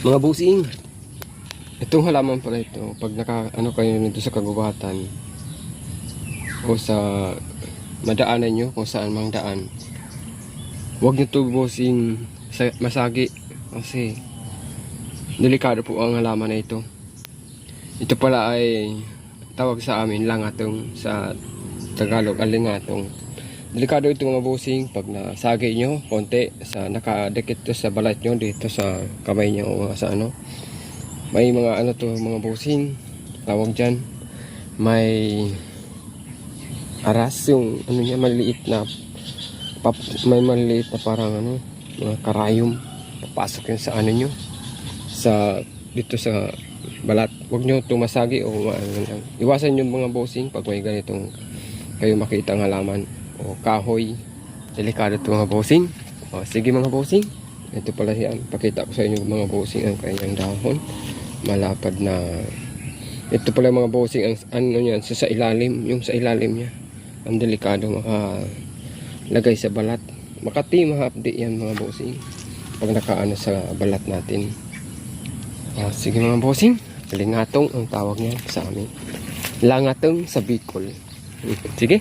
Mga busing. Itong halaman pala ito, pag naka, ano kayo nito sa kagubatan o sa madaanan nyo kung saan mang daan. Huwag nyo ito busing sa, masagi kasi delikado po ang halaman na ito. Ito pala ay tawag sa amin langatong sa Tagalog alingatong. Delikado ito mga busing pag nasagi nyo konti sa nakadikit to sa balat nyo dito sa kamay nyo sa ano. May mga ano to mga busing tawag dyan. May aras yung ano niya maliliit na pap, may maliliit na parang ano mga karayom papasok yun sa ano nyo sa dito sa balat huwag nyo tumasagi o ano lang iwasan yung mga bossing pag may ganitong kayo makita ang halaman o kahoy. Delikado ito mga bossing. O, sige mga bossing. Ito pala yan. Pakita ko sa inyo mga bossing ang kanyang dahon. Malapad na. Ito pala mga bossing ang ano yan sa, sa ilalim. Yung sa ilalim niya. Ang delikado maka lagay sa balat. Makati mahapdi yan mga bossing. Pag nakaano sa balat natin. Ah, sige mga bossing. Lingatong ang tawag niya sa amin. Langatong sa Bicol. Sige